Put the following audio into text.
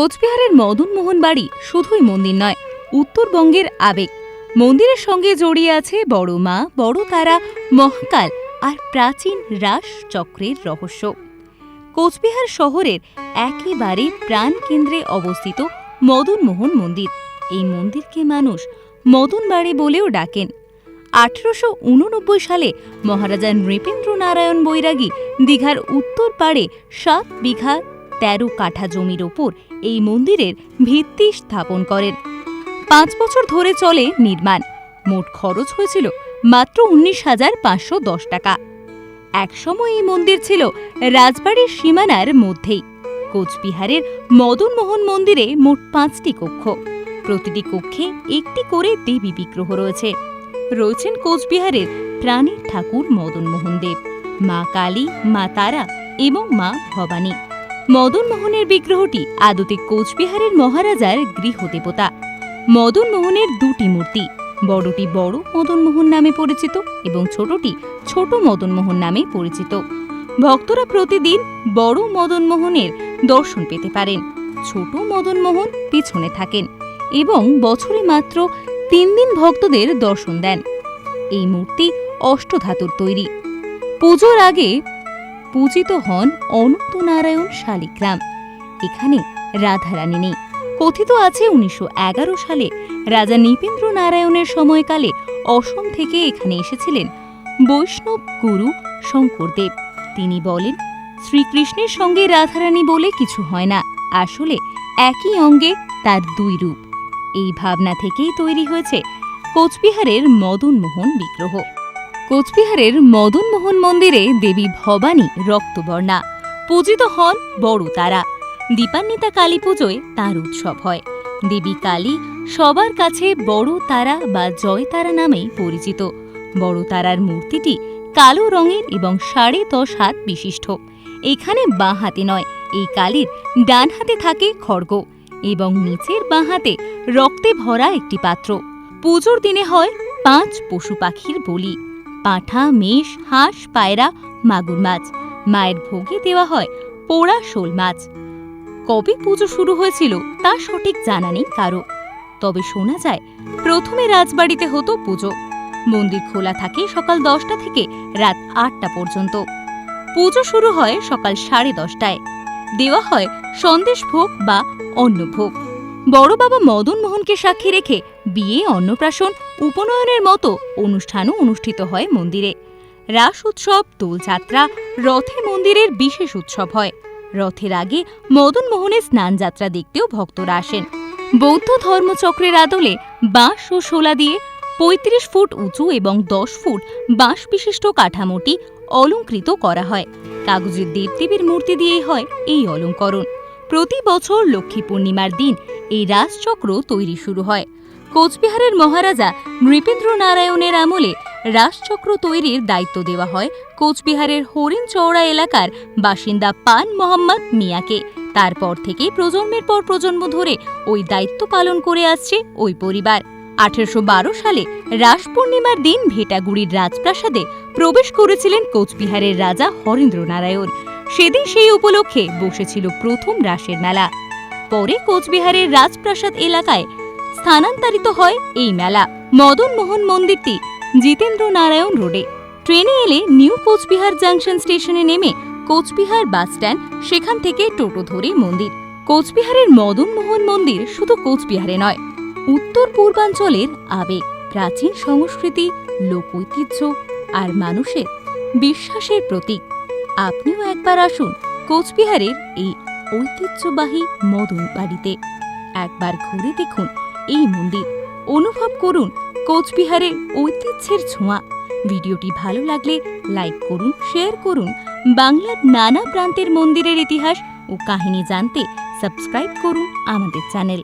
কোচবিহারের মদনমোহন বাড়ি শুধুই মন্দির নয়, উত্তরবঙ্গের আবেগ। মন্দিরের সঙ্গে জড়িয়ে আছে বড় মা, বড় তারা, মহাকাল আর প্রাচীন রাস চক্রের রহস্য। কোচবিহার শহরের একেবারে প্রাণকেন্দ্রে অবস্থিত মদনমোহন মন্দির। এই মন্দিরকে মানুষ মদন বাড়ি বলেও ডাকেন। আঠেরোশো উননব্বই সালে মহারাজা নৃপেন্দ্র নারায়ণ বৈরাগী দীঘার উত্তর পাড়ে সাত বিঘা তেরো কাঠা জমির ওপর এই মন্দিরের ভিত্তি স্থাপন করেন। পাঁচ বছর ধরে চলে নির্মাণ। মোট খরচ হয়েছিল মাত্র উনিশ হাজার পাঁচশো দশ টাকা। একসময় এই মন্দির ছিল রাজবাড়ির সীমানার মধ্যেই। কোচবিহারের মদনমোহন মন্দিরে মোট পাঁচটি কক্ষ। প্রতিটি কক্ষে একটি করে দেবী বিগ্রহ রয়েছে। রয়েছেন কোচবিহারের প্রাণীর ঠাকুর মদনমোহন দেব, মা কালী, মা তারা এবং মা ভবানী। মদনমোহনের বিগ্রহটি আদতে কোচবিহারের মহারাজার গৃহদেবতা। মদনমোহনের দুটি মূর্তি, বড়টি বড় মদনমোহন নামে পরিচিত এবং ছোটটি ছোট মদনমোহন নামে পরিচিত। ভক্তরা প্রতিদিন বড় মদনমোহনের দর্শন পেতে পারেন। ছোট মদনমোহন পিছনে থাকেন এবং বছরে মাত্র তিন দিন ভক্তদের দর্শন দেন। এই মূর্তি অষ্টধাতুর তৈরি। পুজোর আগে পূজিত হন অনন্ত নারায়ণ শালিগ্রাম। এখানে রাধারানী নেই। কথিত আছে উনিশশো এগারো সালে রাজা নৃপেন্দ্র নারায়ণের সময়কালে অসম থেকে এখানে এসেছিলেন বৈষ্ণব গুরু শঙ্করদেব। তিনি বলেন, শ্রীকৃষ্ণের সঙ্গে রাধারানী বলে কিছু হয় না। আসলে একই অঙ্গে তার দুই রূপ। এই ভাবনা থেকেই তৈরি হয়েছে কোচবিহারের মদনমোহন বিগ্রহ। কোচবিহারের মদনমোহন মন্দিরে দেবী ভবানী রক্তবর্ণা। পূজিত হন বড় তারা। দীপান্বিতা কালী পুজোয় তার উৎসব হয়। দেবী কালী সবার কাছে বড় তারা বা জয় তারা নামেই পরিচিত। বড় তারার মূর্তিটি কালো রঙের এবং সাড়ে দশ হাত বিশিষ্ট। এখানে বাঁ হাতে নয়, এই কালীর ডান হাতে থাকে খড়গ এবং নিচের বাঁ হাতে রক্তে ভরা একটি পাত্র। পুজোর দিনে হয় পাঁচ পশু পাখির বলি। পাঁঠা, মেষ, হাঁস, পায়রা, মাগুর মাছ। মায়ের ভোগে দেওয়া হয় পোড়া শোল মাছ। কবে পুজো শুরু হয়েছিল তা সঠিক জানা নেই কারও। তবে শোনা যায়, প্রথমে রাজবাড়িতে হতো পুজো। মন্দির খোলা থাকে সকাল দশটা থেকে রাত আটটা পর্যন্ত। পুজো শুরু হয় সকাল সাড়ে দশটায়। দেওয়া হয় সন্দেশ ভোগ বা অন্নভোগ বড় বাবা মদন মোহনকে সাক্ষী রেখে বিয়ে, অন্নপ্রাশন, উপনয়নের মতো অনুষ্ঠানও অনুষ্ঠিত হয় মন্দিরে। রাস উৎসব, দোলযাত্রা, রথে মন্দিরের বিশেষ উৎসব হয়। রথের আগে মদন মোহনের স্নানযাত্রা দেখতেও ভক্তরা আসেন। বৌদ্ধ ধর্মচক্রের আদলে বাঁশ ও শোলা দিয়ে পঁয়ত্রিশ ফুট উঁচু এবং দশ ফুট বাঁশ বিশিষ্ট কাঠামোটি অলঙ্কৃত করা হয়। কাগজের দেবদেবীর মূর্তি দিয়েই হয় এই অলঙ্করণ। প্রতি বছর লক্ষ্মী পূর্ণিমার দিন এই রাজচক্র তৈরি শুরু হয়। কোচবিহারের মহারাজা নৃপেন্দ্র নারায়ণের আমলে রাজচক্র তৈরির দায়িত্ব দেওয়া হয় কোচবিহারের হরিণ চৌড়া এলাকার বাসিন্দা পান মোহাম্মদ মিয়াকে। তারপর থেকে প্রজন্মের পর প্রজন্ম ধরে ওই দায়িত্ব পালন করে আসছে ওই পরিবার। আঠেরোশো সালে রাস পূর্ণিমার দিন ভেটাগুড়ির রাজপ্রাসাদে প্রবেশ করেছিলেন কোচবিহারের রাজা হরেন্দ্র নারায়ণ সেদিন সেই উপলক্ষে বসেছিল প্রথম রাসের মেলা। পরে কোচবিহারের রাজপ্রাসাদ এলাকায় স্থানান্তরিত হয় এই মেলা। মদন মোহন মন্দিরটি জিতেন্দ্র নারায়ণ রোডে। ট্রেনে এলে নিউ কোচবিহার জাংশন স্টেশনে নেমে কোচবিহার বাসস্ট্যান্ড সেখান থেকে টোটো ধরে মন্দির। কোচবিহারের মদন মোহন মন্দির শুধু কোচবিহারে নয়, উত্তর পূর্বাঞ্চলের আবেগ, প্রাচীন সংস্কৃতি, লোক ঐতিহ্য আর মানুষের বিশ্বাসের প্রতীক। আপনিও একবার আসুন কোচবিহারের এই ঐতিহ্যবাহী মদন বাড়িতে। একবার ঘুরে দেখুন এই মন্দির। অনুভব করুন কোচবিহারের ঐতিহ্যের ছোঁয়া। ভিডিওটি ভালো লাগলে লাইক করুন, শেয়ার করুন। বাংলার নানা প্রান্তের মন্দিরের ইতিহাস ও কাহিনী জানতে সাবস্ক্রাইব করুন আমাদের চ্যানেল।